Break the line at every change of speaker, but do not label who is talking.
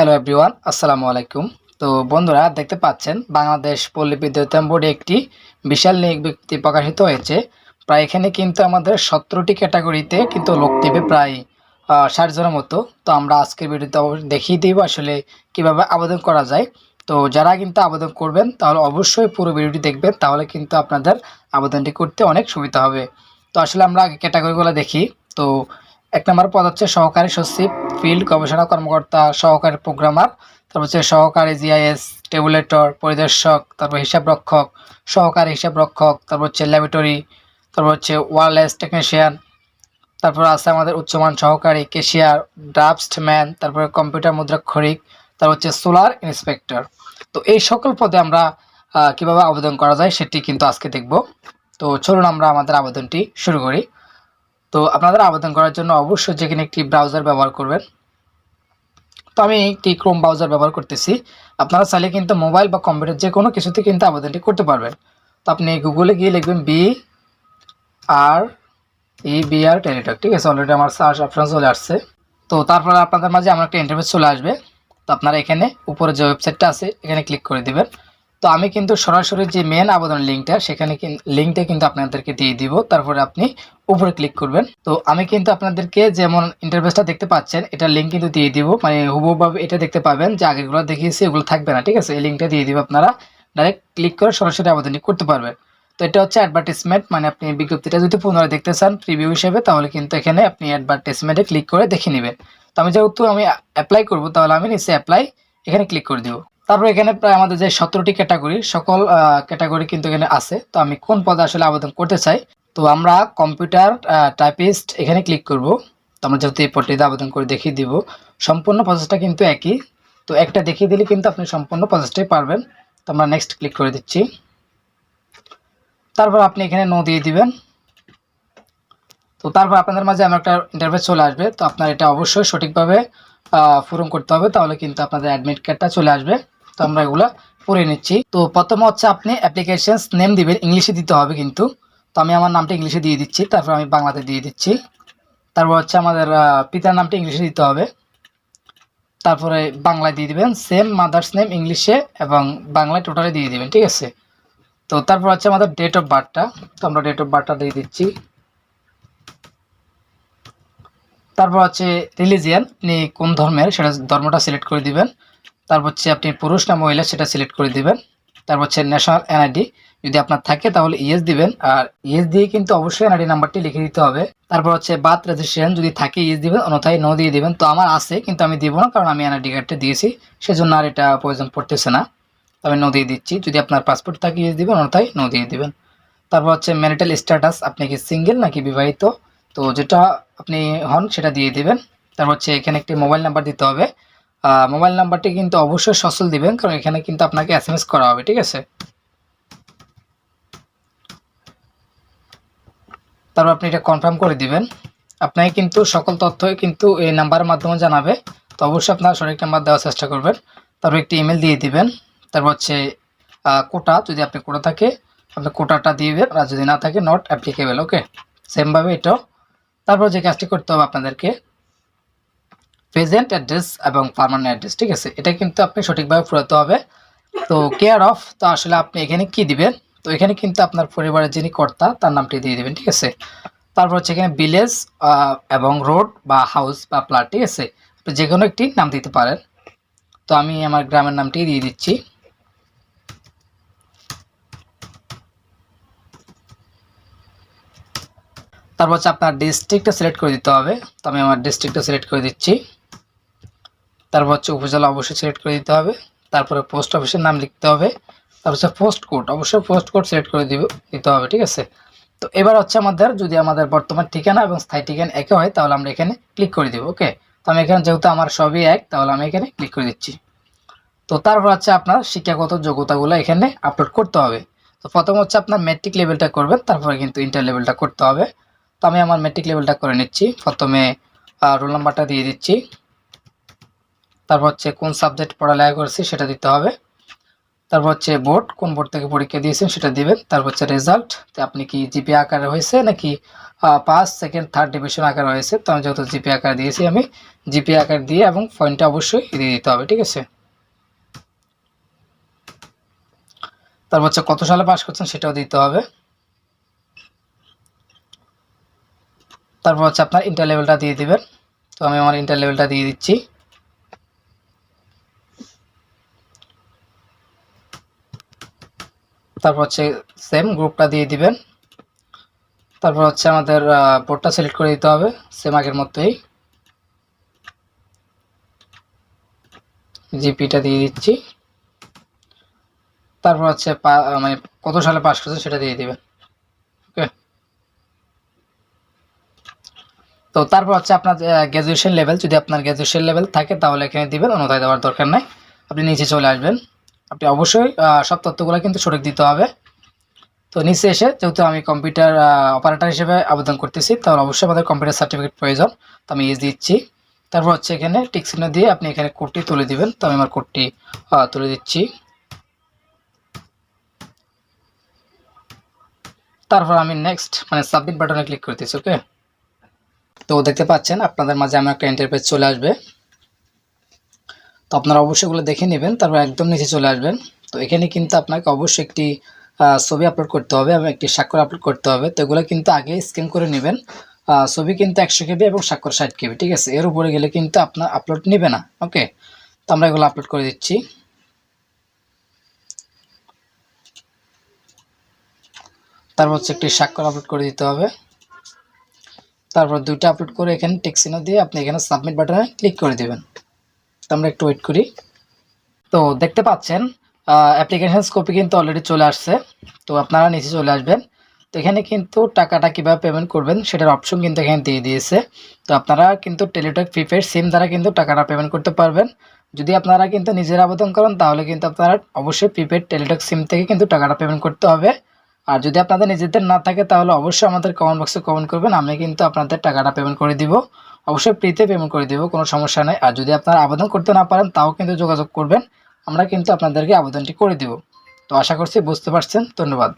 Hello everyone আসসালামু আলাইকুম তো বন্ধুরা, দেখতে পাচ্ছেন, বাংলাদেশ পল্লী বিদ্যুতায়ন বোর্ডে একটি বিশাল নিয়োগ বিজ্ঞপ্তি প্রকাশিত হয়েছে। প্রায় এখানে কিন্তু আমাদের সতেরোটি ক্যাটাগরিতে কিন্তু লোক দেবে প্রায় ষাট জনের মতো। তো আমরা আজকের ভিডিওতে দেখিয়ে দিব আসলে কীভাবে আবেদন করা যায়। তো যারা কিন্তু আবেদন করবেন, তাহলে অবশ্যই পুরো ভিডিওটি দেখবেন, তাহলে কিন্তু আপনাদের আবেদনটি করতে অনেক সুবিধা হবে। তো আসলে আমরা ক্যাটাগরিগুলো দেখি। তো এক নম্বর পদ হচ্ছে সহকারী সচিব ফিল্ড গবেষণা কর্মকর্তা, সহকারী প্রোগ্রামার তারপর হচ্ছে সহকারী জিআইএস টেবুলেটর পরিদর্শক, তারপর হিসাব রক্ষক, সহকারী হিসাব রক্ষক, তারপর হচ্ছে ল্যাবরেটরি তারপর হচ্ছে ওয়ারলেস টেকনিশিয়ান তারপর আছে আমাদের উচ্চমান সহকারী কেশিয়ার ড্রাফটসম্যান তারপরে কম্পিউটার মুদ্রাক্ষরিক, তারপর হচ্ছে সোলার ইন্সপেক্টর তো এই সকল পদে আমরা কীভাবে আবেদন করা যায় সেটি কিন্তু আজকে দেখব। তো চলুন আমরা আমাদের আবেদনটি শুরু করি। তো আপনাদের আবেদন করার জন্য অবশ্যই যেখানে একটি ব্রাউজার ব্যবহার করবেন। তো আমি একটি ক্রোম ব্রাউজার ব্যবহার করতেছি। আপনারা চাইলে কিন্তু মোবাইল বা কম্পিউটার যে কোনো কিছুতে কিন্তু আবেদনটি করতে পারবেন। তো আপনি গুগলে গিয়ে লিখবেন B R E B R Teletalk ঠিক আছে? অলরেডি আমার সার্চ অপশন চলে আসছে। তো তারপরে আপনাদের মাঝে আমার একটা ইন্টারভিউ চলে আসবে। তো আপনারা এখানে উপরে যে ওয়েবসাইটটা আছে, এখানে ক্লিক করে দিবেন। তো আমি কিন্তু সরাসরি যে মেন আবেদন লিঙ্কটা সেখানে লিঙ্কটা কিন্তু আপনাদেরকে দিয়ে দিব। তারপরে আপনি উপরে ক্লিক করবেন। তো আমি কিন্তু আপনাদেরকে যেমন ইন্টারভেসটা দেখতে পাচ্ছেন, এটা লিঙ্ক কিন্তু দিয়ে দিব। মানে হুবহুভাবে এটা দেখতে পাবেন যে আগেগুলো দেখিয়েছি, এগুলো থাকবে না, ঠিক আছে? এই লিঙ্কটা দিয়ে দিব আপনারা। ডাইরেক্ট ক্লিক করে সরাসরি আবেদনটি করতে পারবেন। তো এটা হচ্ছে অ্যাডভার্টিসমেন্ট মানে আপনি বিজ্ঞপ্তিটা যদি পুনরায় দেখতে চান প্রিভিউ হিসেবে, তাহলে কিন্তু এখানে আপনি অ্যাডভার্টিসমেন্টে ক্লিক করে দেখে নেবেন। তো আমি যেহেতু আমি অ্যাপ্লাই করব, তাহলে আমি নিচে অ্যাপ্লাই এখানে ক্লিক করে দিব। তারপর এখানে প্রায় আমাদের যে সতেরোটি ক্যাটাগরি, সকল ক্যাটাগরি কিন্তু এখানে আছে। তো আমি কোন পদে আসলে আবেদন করতে চাই? তো আমরা কম্পিউটার টাইপিস্ট এখানে ক্লিক করব। তো আমরা যেহেতু এই পদটিতে আবেদন করে দেখিয়ে দিব, সম্পূর্ণ প্রসেসটা কিন্তু একই। তো একটা দেখিয়ে দিলে কিন্তু আপনি সম্পূর্ণ প্রসেসটাই পারবেন। তো আমরা নেক্সট ক্লিক করে দিচ্ছি। তারপর আপনি এখানে নো দিয়ে দিবেন। তো তারপর আপনাদের মাঝে আমার একটা ইন্টারভিউ চলে আসবে। তো আপনার এটা অবশ্যই সঠিকভাবে পূরণ করতে হবে। তাহলে কিন্তু আপনাদের অ্যাডমিট কার্ডটা চলে আসবে। তো আমরা এগুলা পড়ে নিচ্ছি। তো প্রথমে হচ্ছে আপনি অ্যাপ্লিকেশন নেম দিবেন, ইংলিশে দিতে হবে কিন্তু। তো আমি আমার নামটা ইংলিশে দিয়ে দিচ্ছি, তারপর আমি বাংলাতে দিয়ে দিচ্ছি। তারপর হচ্ছে আমাদের পিতার নামটা ইংলিশে দিতে হবে। তারপরে বাংলায় দিয়ে দিবেন সেম মাদার্স নেম ইংলিশে এবং বাংলায় টোটালি দিয়ে দিবেন, ঠিক আছে? তো তারপর হচ্ছে আমাদের ডেট অফ বার্থটা তো আমরা ডেট অফ বার্থটা দিয়ে দিচ্ছি। তারপর হচ্ছে রিলিজিয়ান আপনি কোন ধর্মের, সেটা ধর্মটা সিলেক্ট করে দিবেন। তারপর হচ্ছে আপনি পুরুষ না মহিলা সেটা সিলেক্ট করে দিবেন। তারপর হচ্ছে ন্যাশনাল এনআইডি যদি আপনার থাকে তাহলে ইএস দিবেন। আর ইএস দিয়ে কিন্তু অবশ্যই এনআইডি নাম্বারটি লিখে দিতে হবে। তারপর হচ্ছে বার্থ রেজিস্ট্রেশন যদি থাকে ইএস দিবেন, অন্যথায় নো দিয়ে দিবেন। তো আমার আছে, কিন্তু আমি দিব না, কারণ আমি এনআইডি কার্ডটা দিয়েছি। সেজন্য আর এটা প্রয়োজন পড়তেছে না। আমি নো দিয়ে দিচ্ছি। যদি আপনার পাসপোর্ট থাকে ইএস দিবেন, অন্যথায় নো দিয়ে দিবেন। তারপর হচ্ছে ম্যারিটাল স্ট্যাটাস আপনি কি সিঙ্গেল নাকি বিবাহিত? তো যেটা আপনি হন সেটা দিয়ে দিবেন। তারপর হচ্ছে এখানে একটি মোবাইল নাম্বার দিতে হবে। মোবাইল নাম্বারটি কিন্তু অবশ্যই সচল দিবেন, কারণ এখানে কিন্তু আপনাকে এস এম এস করা হবে, ঠিক আছে? তারপর আপনি এটা কনফার্ম করে দিবেন। আপনাকে কিন্তু সকল তথ্যই কিন্তু এই নাম্বারের মাধ্যমে জানাবে। তো অবশ্যই আপনার সঠিক নাম্বার দেওয়ার চেষ্টা করবেন। তারপর একটি ইমেল দিয়ে দিবেন। তারপর হচ্ছে কোটা যদি আপনি কোটা থাকে, আপনি কোটাটা দিবেন। আর যদি না থাকে নট অ্যাপ্লিকেবল ওকে সেমভাবে এটাও। তারপর যে কাজটি করতে হবে আপনাদেরকে প্রেজেন্ট অ্যাড্রেস এবং পার্মানেন্ট অ্যাড্রেস ঠিক আছে? এটা কিন্তু আপনি সঠিকভাবে ফুরাতে হবে। তো কেয়ার অফ তো আসলে আপনি এখানে কি দিবেন? তো এখানে কিন্তু আপনার পরিবারের যিনি কর্তা, তার নামটি দিয়ে দিবেন, ঠিক আছে? তারপর হচ্ছে এখানে ভিলেজ এবং রোড বা হাউস বা প্লাট ঠিক আছে? আপনি যে কোনো একটি নাম দিতে পারেন। তো আমি আমার গ্রামের নামটি দিয়ে দিচ্ছি। তারপর হচ্ছে আপনার ডিস্ট্রিক্টটা সিলেক্ট করে দিতে হবে। তো আমি আমার ডিস্ট্রিক্টটা সিলেক্ট করে দিচ্ছি। তারপর হচ্ছে উপজেলা অবশ্যই সিলেক্ট করে দিতে হবে। তারপরে পোস্ট অফিসের নাম লিখতে হবে। তারপর হচ্ছে পোস্ট কোড অবশ্যই পোস্ট কোড সিলেক্ট করে দিব, দিতে হবে, ঠিক আছে? তো এবার হচ্ছে আমাদের, যদি আমাদের বর্তমান ঠিকানা এবং স্থায়ী ঠিকানা একে হয়, তাহলে আমরা এখানে ক্লিক করে দিব ওকে তো আমি এখানে যেহেতু আমার সবই এক, তাহলে আমি এখানে ক্লিক করে দিচ্ছি। তো তারপর হচ্ছে আপনার শিক্ষাগত যোগ্যতাগুলো এখানে আপলোড করতে হবে। তো প্রথম হচ্ছে আপনার ম্যাট্রিক লেভেলটা করবেন, তারপরে কিন্তু ইন্টার লেভেলটা করতে হবে। তো আমি আমার ম্যাট্রিক লেভেলটা করে নিচ্ছি। প্রথমে রোল নাম্বারটা দিয়ে দিচ্ছি। তারপর হচ্ছে কোন সাবজেক্ট পড়ালেখা করেছি সেটা দিতে হবে। তারপর হচ্ছে বোর্ড কোন বোর্ড থেকে পরীক্ষা দিয়েছেন সেটা দিবেন। তারপর হচ্ছে রেজাল্ট আপনি কি জিপি আকারে হয়েছে নাকি পাস সেকেন্ড থার্ড ডিভিশন আকারে হয়েছে? তো আমি যেহেতু জিপি আকার দিয়েছি, আমি জিপি আকার দিয়ে এবং পয়েন্টটা অবশ্যই দিয়ে দিতে হবে, ঠিক আছে? তারপর হচ্ছে কত সালে পাস করছেন সেটাও দিতে হবে। তারপর হচ্ছে আপনার ইন্টার লেভেলটা দিয়ে দিবেন। তো আমি আমার ইন্টার লেভেলটা দিয়ে দিচ্ছি। তারপর হচ্ছে সেম গ্রুপটা দিয়ে দিবেন। তারপর হচ্ছে আমাদের বোর্ডটা সিলেক্ট করে দিতে হবে সেম আগের মতোই। জিপিটা দিয়ে দিচ্ছি। তারপর হচ্ছে মানে কত সালে পাস করছে সেটা দিয়ে দিবেন। ওকে তো তারপর হচ্ছে আপনার গ্র্যাজুয়েশন লেভেল যদি আপনার গ্র্যাজুয়েশন লেভেল থাকে তাহলে এখানে দিবেন, অন্যথায় দেওয়ার দরকার নাই। আপনি নিচে চলে আসবেন। আপনি অবশ্যই সব তথ্যগুলো কিন্তু সঠিক দিতে হবে। তো নিচে এসে যেহেতু আমি কম্পিউটার অপারেটর হিসেবে আবেদন করতেছি, তাহলে অবশ্যই আমাদের কম্পিউটার সার্টিফিকেট প্রয়োজন। তো আমি এস দিচ্ছি। তারপর হচ্ছে এখানে টিকচিহ্ন দিয়ে আপনি এখানে কোডটি তুলে দিবেন। তো আমি আমার কোডটি তুলে দিচ্ছি। তারপর আমি নেক্সট মানে সাবমিট বাটনে ক্লিক করতেছি ওকে তো দেখতে পাচ্ছেন, আপনাদের মাঝে আমার একটা ইন্টারপেজ চলে আসবে। তো আপনারা অবশ্যই এগুলো দেখে নেবেন, তারপর একদম নিচে চলে আসবেন। তো এখানে কিন্তু আপনাকে অবশ্যই একটি ছবি আপলোড করতে হবে এবং একটি স্বাক্ষর আপলোড করতে হবে। তো এগুলো কিন্তু আগে স্ক্যান করে নেবেন। ছবি কিন্তু একশো কেবি এবং স্বাক্ষর ষাট কেবি, ঠিক আছে? এর উপরে গেলে কিন্তু আপনার আপলোড নেবে না ওকে তো আমরা এগুলো আপলোড করে দিচ্ছি। তারপর হচ্ছে একটি স্বাক্ষর আপলোড করে দিতে হবে। তারপর দুইটা আপলোড করে এখানে টেক্সিনো দিয়ে আপনি এখানে সাবমিট বাটনে ক্লিক করে দেবেন। তো আমরা একটু ওয়েট করি। তো দেখতে পাচ্ছেন অ্যাপ্লিকেশান কপি কিন্তু অলরেডি চলে আসছে। তো আপনারা নিচে চলে আসবেন। তো এখানে কিন্তু টাকাটা কীভাবে পেমেন্ট করবেন সেটার অপশন কিন্তু এখানে দিয়ে দিয়েছে। তো আপনারা কিন্তু টেলিটক প্রিপেড সিম দ্বারা কিন্তু টাকাটা পেমেন্ট করতে পারবেন। যদি আপনারা কিন্তু নিজের আবেদন করেন, তাহলে কিন্তু আপনারা অবশ্যই প্রিপেড টেলিটক সিম থেকে কিন্তু টাকাটা পেমেন্ট করতে হবে। আর যদি আপনাদের নিজেদের না থাকে, তাহলে অবশ্যই আমাদের কমেন্ট বক্সে কমেন্ট করবেন। আমি কিন্তু আপনাদের টাকাটা পেমেন্ট করে দিব। অবশ্যই ফ্রিতে পেমেন্ট করে দেবো, কোনো সমস্যা নেই। আর যদি আপনারা আবেদন করতে না পারেন, তাও কিন্তু যোগাযোগ করবেন। আমরা কিন্তু আপনাদেরকে আবেদনটি করে দেবো। তো আশা করছি বুঝতে পারছেন। ধন্যবাদ।